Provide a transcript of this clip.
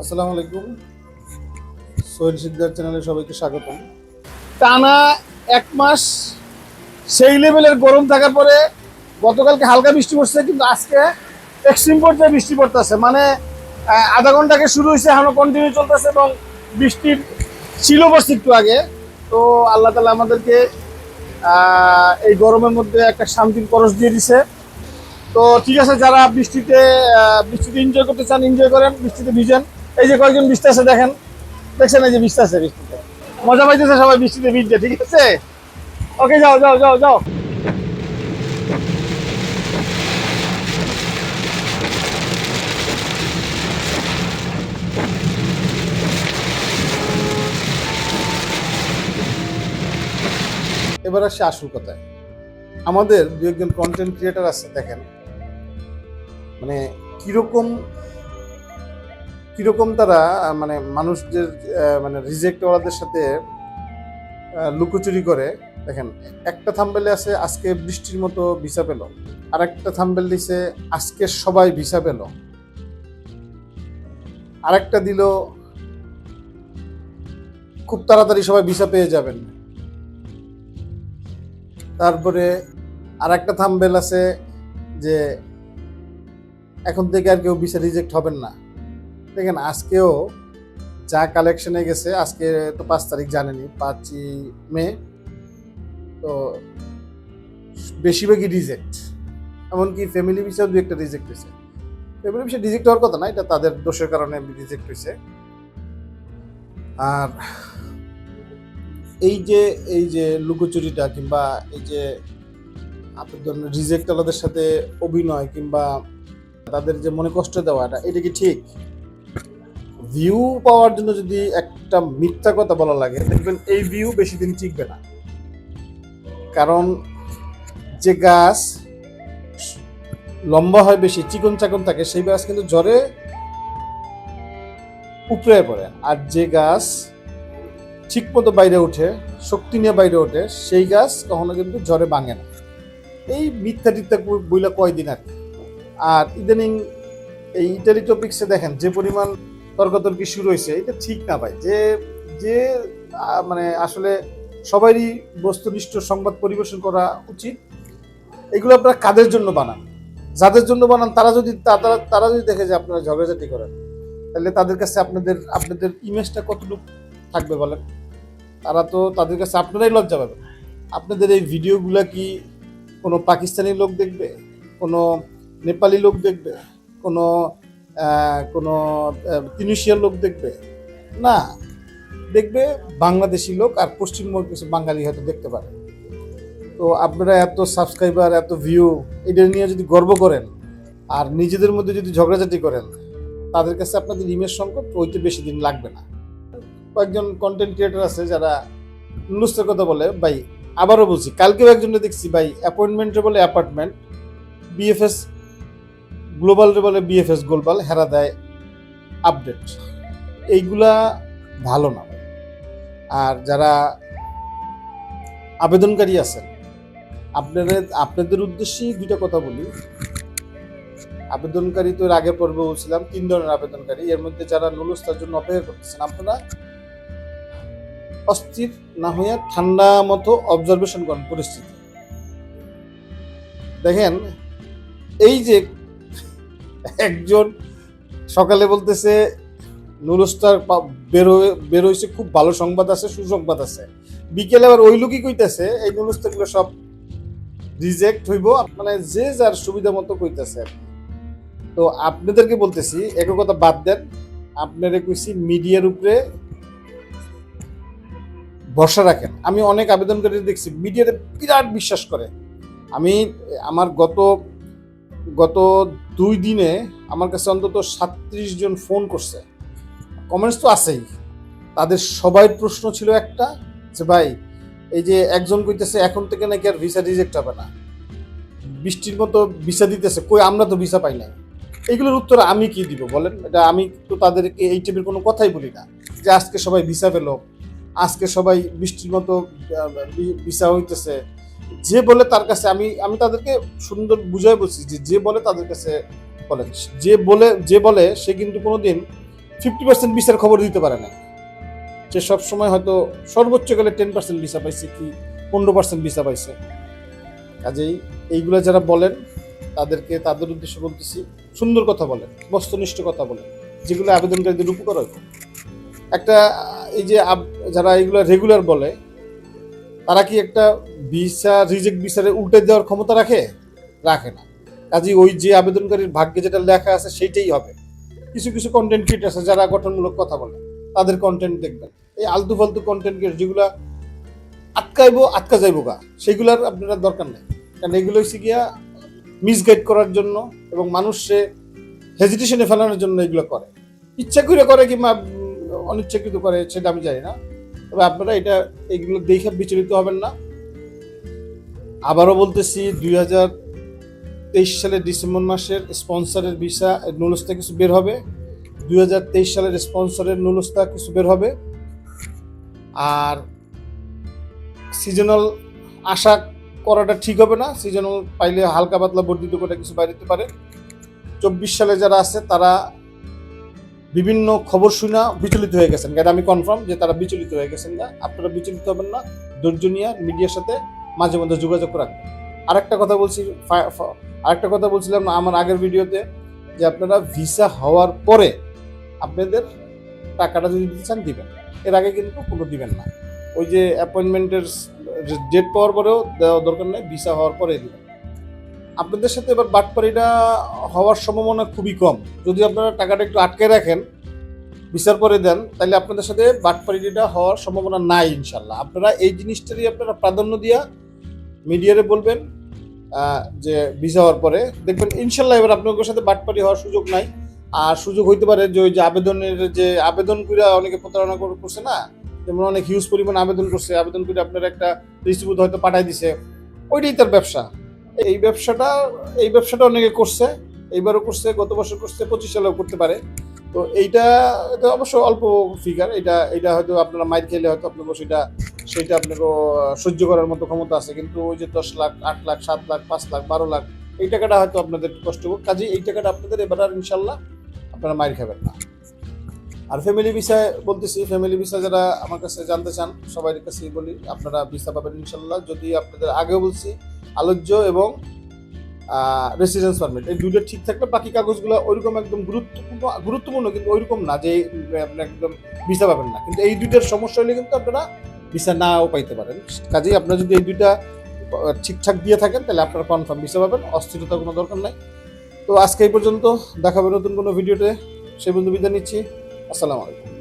আসসালামু আলাইকুম। সোহেল সিকদার চ্যানেলে সবাইকে স্বাগতম। টানা এক মাস সেই লেভেলের গরম থাকার পরে গতকালকে হালকা বৃষ্টি পড়ছে, কিন্তু আজকে এক্সট্রিম পর্যায়ে বৃষ্টি পড়তেছে। মানে আধা ঘন্টাকে শুরু হয়েছে, এখনও কন্টিনিউ চলতেছে এবং বৃষ্টির ছিল বসছে একটু আগে। তো আল্লাহ তালা আমাদেরকে এই গরমের মধ্যে একটা শান্তির পরশ দিয়ে দিছে। তো ঠিক আছে, যারা বৃষ্টিতে বৃষ্টিতে এনজয় করতে চান এনজয় করেন, বৃষ্টিতে ভিজেন। এই যে কয়েকজন বৃষ্টি আছে, দেখেন। দেখছেন এই যে বৃষ্টি আছে বৃষ্টিতে মজা পাইতেছে সবাই বৃষ্টিতে ভিজতে ঠিক আছে? ওকে যাও যাও যাও যাও। এবার আসছে আসল কথায়। আমাদের দু একজন কন্টেন্ট ক্রিয়েটার আছে, দেখেন। মানে কীরকম কীরকম তারা মানে মানুষদের মানে রিজেক্ট ওয়ালাদের সাথে লুকোচুরি করে? দেখেন, একটা থাম্বেলে আছে, আজকে বৃষ্টির মতো ভিসা পেল। আর একটা থাম্বেল দিছে, আজকে সবাই ভিসা পেল। আরেকটা দিল, খুব তাড়াতাড়ি সবাই ভিসা পেয়ে যাবেন। তারপরে আর একটা থাম্বেল আছে যে, এখন থেকে আর কেউ ভিসা রিজেক্ট হবেন না। দেখেন, আজকেও যা কালেকশনে গেছে, আজকে তো পাঁচ তারিখ জানেনি পাঁচই মে, তো বেশিরভাগই রিজেক্ট এমনকি ফ্যামিলি ভিসাও দু একটা রিজেক্ট হয়েছে। ফ্যামিলি ভিসা রিজেক্ট হওয়ার কথা না, এটা তাদের দোষের কারণে রিজেক্ট হয়েছে। আর এই যে এই যে লুকোচুরিটা কিংবা এই যে আপনার রিজেক্ট আলাদের সাথে অভিনয় কিংবা তাদের যে মনে কষ্ট দেওয়াটা, এটা কি ঠিক? ভিউ পাওয়ার জন্য যদি একটা মিথ্যা কথা বলা লাগে, দেখবেন এই ভিউ বেশি দিন টিকবে না। কারণ যে গাছ লম্বা হয় বেশি, চিকন চাকন থাকে, সেই গাছ কিন্তু জ্বরে উপরে পড়ে। আর যে গাছ ঠিক মতো বাইরে ওঠে, শক্তি নিয়ে বাইরে ওঠে, সেই গাছ কখনো কিন্তু জ্বরে ভাঙে না। এই মিথ্যা টিথ্যা বইলা কয়দিন আর। আর ইদানিং এই ইটালি টপিক্সে দেখেন যে পরিমাণ তর্কাতর্কি শুরু হয়েছে, এটা ঠিক না ভাই। যে যে মানে আসলে সবারই বস্তুনিষ্ঠ সংবাদ পরিবেশন করা উচিত। এগুলো আপনারা কাদের জন্য বানান? যাদের জন্য বানান, তারা যদি তারা তারা যদি দেখে যে আপনারা ঝগড়াঝাটি করেন, তাহলে তাদের কাছে আপনাদের আপনাদের ইমেজটা কতটুকু থাকবে বলেন? তারা তো তাদের কাছে আপনারাই লজ্জা পাবেন আপনাদের এই ভিডিওগুলো কি কোনো পাকিস্তানি লোক দেখবে? কোনো নেপালি লোক দেখবে? কোনো কোনো তিনিশিয়ার লোক দেখবে? না। দেখবে বাংলাদেশি লোক আর পশ্চিমবঙ্গ কিছু বাঙালি হয়তো দেখতে পারে। তো আপনারা এত সাবস্ক্রাইবার এত ভিউ এটা নিয়ে যদি গর্ব করেন আর নিজেদের মধ্যে যদি ঝগড়াঝাটি করেন, তাদের কাছে আপনাদের ইমেজ সংকট ওইটা বেশি দিন লাগবে না। কয়েকজন কন্টেন্ট ক্রিয়েটর আছে যারা নুস্তের কথা বলে, ভাই, আবারও বলছি, কালকেও একজনকে দেখছি, ভাই অ্যাপয়েন্টমেন্টে বলে অ্যাপার্টমেন্ট বিএফএস গ্লোবাল বলে বিএফএস গ্লোবাল হেরা দেয় আপডেট এইগুলা ভালো না। আর যারা আবেদনকারী আছেন, আপনাদের আপনাদের উদ্দেশ্যেই দুইটা কথা বলি। আবেদনকারী তো আগে পর্বে বলছিলাম, তিন ধরনের আবেদনকারী। এর মধ্যে যারা নুলুস্তার জন্য অপেক্ষা করতেছেন, আপনারা অস্থির না হইয়া ঠান্ডা মতো অবজারভেশন করেন পরিস্থিতি। দেখেন, এই যে একজন সকালে বলতেছে, নুরুস্তার বেরোয় বেরোইছে খুব ভালো সংবাদ আছে, সুসংবাদ আছে। বিকেলে আবার ওই লোকই কইতেছে, এই নুরুস্তাগুলো সব রিজেক্ট হইব মানে যে যার সুবিধা মতো কইতেছে তো আপনাদেরকে বলতেছি এক কথা বাদ দেন, আপনারা কইছি মিডিয়ার উপরে ভরসা রাখেন। আমি অনেক আবেদনকারী দেখছি, মিডিয়াতে বিরাট বিশ্বাস করে। আমি, আমার গত গত দুই দিনে আমার কাছে অন্তত সাতত্রিশ জন ফোন করছে। কমেন্টস তো আছেই। তাদের সবাই প্রশ্ন ছিল একটা যে, ভাই, এই যে একজন কইতেছে এখন থেকে নাকি আর ভিসা রিজেক্ট হবে না। বৃষ্টির মতো ভিসা দিতেছে, কই আমরা তো ভিসা পাই নাই? এইগুলোর উত্তর আমি কি দিব বলেন? এটা আমি তো তাদেরকে এই টেবিল কোনো কথাই বলি না যে, আজকে সবাই ভিসা পেল, আজকে সবাই বৃষ্টির মতো ভিসা হইতেছে যে বলে তার কাছে আমি আমি তাদেরকে সুন্দর বুঝাই বলছি যে যে বলে তাদের কাছে বলেন যে বলে যে বলে সে কিন্তু কোনোদিন ফিফটি পার্সেন্ট ভিসার খবর দিতে পারে না। সে সবসময় হয়তো সর্বোচ্চ গেলে টেন পার্সেন্ট ভিসা পাইছে কি পনেরো পার্সেন্ট ভিসা পাইছে। কাজেই এইগুলো যারা বলেন, তাদেরকে তাদের উদ্দেশ্যে বলতেছি, সুন্দর কথা বলেন, বস্তুনিষ্ঠ কথা বলেন, যেগুলো আবেদনকারীদের উপকার হয়। একটা, এই যে যারা এগুলো রেগুলার বলে তারা কি একটা ভিসা, রিজেক্ট ভিসারে উল্টে দেওয়ার ক্ষমতা রাখে? রাখে না। কাজেই ওই যে আবেদনকারীর ভাগ্যে যেটা লেখা আছে সেইটাই হবে। কিছু কিছু কন্টেন্ট ক্রিয়েটার আছে যারা গঠনমূলক কথা বলে। তাদের কন্টেন্ট দেখবেন। এই আলতু ফালতু কন্টেন্ট ক্রিয়েটার যেগুলা আটকাইবো, আটকা যাইবো গা। সেগুলার আপনার দরকার নেই। কারণ এগুলো হচ্ছে গিয়া মিসগাইড করার জন্য এবং মানুষে হেজিটেশনে ফেলানোর জন্য এগুলো করে। ইচ্ছা করে করে কিংবা অনিচ্ছাকৃত করে, সেটা আমি জানি না। তবে আপনারা এটা, এগুলো দেখে বিচলিত হবেন না। আবারও বলতেছি, দুই হাজার তেইশ সালের ডিসেম্বর মাসের স্পন্সরের ভিসা নুলস্তা কিছু বের হবে। দুই হাজার তেইশ সালের স্পন্সরের নুলস্তা কিছু বের হবে। আর সিজনাল আশা করাটা ঠিক হবে না। সিজনাল পাইলে হালকা পাতলা বর্ধিত করে কিছু বাইরেতে পারে। চব্বিশ সালে যারা আছে, তারা বিভিন্ন খবর শুনা বিচলিত হয়ে গেছেন। এটা আমি কনফার্ম যে তারা বিচলিত হয়ে গেছেন না? আপনারা বিচলিত হবেন না। ধৈর্য নিয়ে মিডিয়ার সাথে মাঝে মধ্যে যোগাযোগ রাখবেন। আরেকটা কথা বলছি আরেকটা কথা বলছিলাম আমার আগের ভিডিওতে যে আপনারা ভিসা হওয়ার পরে আপনাদের টাকাটা যদি দিতে চান, দিবেন। এর আগে কিন্তু কোনো দিবেন না। ওই যে অ্যাপয়েন্টমেন্টের ডেট পাওয়ার পরেও দেওয়া দরকার নেই ভিসা হওয়ার পরে দিবেন। আপনাদের সাথে এবার বাটপাড়িটা হওয়ার সম্ভাবনা খুবই কম। যদি আপনারা টাকাটা একটু আটকে রাখেন, বিচার পরে দেন, তাহলে আপনাদের সাথে বাটপাড়িটা হওয়ার সম্ভাবনা নাই ইনশাল্লাহ আপনারা এই জিনিসটারই আপনারা প্রাধান্য দিয়া মিডিয়ারে বলবেন যে ভিসা হওয়ার পরে। দেখবেন ইনশাল্লাহ এবার আপনাদের সাথে বাটপাড়ি হওয়ার সুযোগ নাই। আর সুযোগ হইতে পারে যে ওই যে আবেদনের যে আবেদন করে অনেকে প্রতারণা করছে না? যেমন অনেক হিউজ পরিমাণ আবেদন করছে। আবেদন করে আপনার একটা রিসিপ্ট হয়তো পাঠাই দিছে। ওইটাই তার ব্যবসা। এই ব্যবসাটা এই ব্যবসাটা অনেকে করছে, এইবারও করছে, গত বছর করছে, পঁচিশ সালেও করতে পারে। তো এইটা, এটা অবশ্য অল্প ফিগার এটা এটা হয়তো আপনারা মাইর খেলে হয়তো আপনাকে সেটা সেটা আপনাকে সহ্য করার মতো ক্ষমতা আছে, কিন্তু ওই যে দশ লাখ, আট লাখ, সাত লাখ, পাঁচ লাখ, বারো লাখ, এই টাকাটা হয়তো আপনাদের কষ্ট হোক। কাজে এই টাকাটা আপনাদের এবার আর ইনশাল্লাহ আপনারা মাইর খাবেন না। আর ফ্যামিলি বিষয় বলতেছি ফ্যামিলি বিষয় যারা আমার কাছে জানতে চান সবার কাছেই বলি, আপনারা ভিসা পাবেন ইনশাল্লাহ। যদি আপনাদের আগেও বলছি, আলোচ্য এবং রেসিডেন্স পারমিট এই দুইটা ঠিক থাকলে বাকি কাগজগুলো ওইরকম একদম গুরুত্বপূর্ণ গুরুত্বপূর্ণ কিন্তু ওইরকম না যে, আপনি একদম ভিসা পাবেন না। কিন্তু এই দুইটার সমস্যা হলে কিন্তু আপনারা ভিসা নাও পাইতে পারেন। কাজেই আপনারা যদি এই দুইটা ঠিকঠাক দিয়ে থাকেন, তাহলে আপনারা কনফার্ম ভিসা পাবেন, অস্থিরতার কোনো দরকার নাই। তো আজকে এই পর্যন্ত, দেখাবে নতুন কোনো ভিডিওতে সেই বন্ধু বিদায় নিচ্ছি। আসসালামু আলাইকুম।